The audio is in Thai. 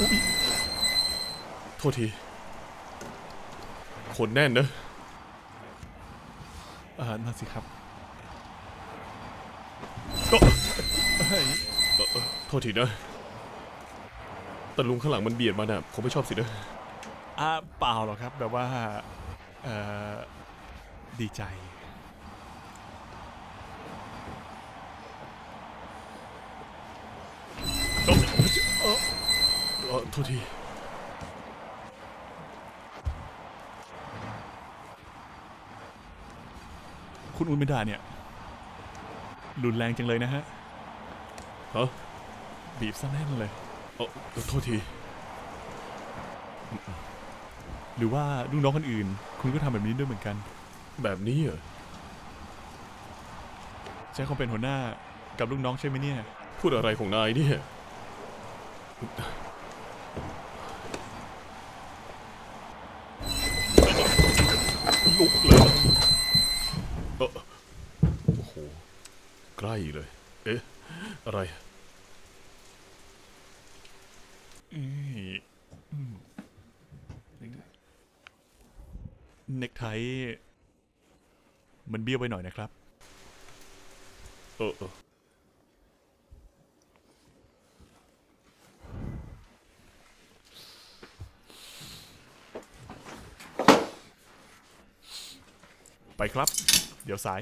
อุ๊ยโทษที คนแน่นเนะอ่านั่นสิครับเอ้อเฮ้ยเอ่อเอ่อโทษทีนะแต่ลุงข้างหลังมันเบียดมาน่ะ ผมไม่ชอบสินะ อ่าเปล่าหรอกครับ แบบว่า เอ่อ ดีใจ เอ้อเอ้อเอ่อโท ษทีคุณอุนเมดาเนี่ยรุนแรงจังเลยนะฮะฮะบีบซะแน่นเลยเอ่อเอ่อโทษที หรือว่าลูกน้องคนอื่น คุณก็ทำแบบนี้ด้วยเหมือนกัน แบบนี้เหรอใช้ความเป็นหัวหน้ากับลูกน้องใช่ไหมเนี่ย พูดอะไรของนายเนี่ย ลุกเลยเออโอ้โห ใกล้เลย เอ๊ะ อะไรเอ้ยอืมเน็กไทมันเบี้ยวไปหน่อยนะครับ เออเออ ไปครับ เดี๋ยวสาย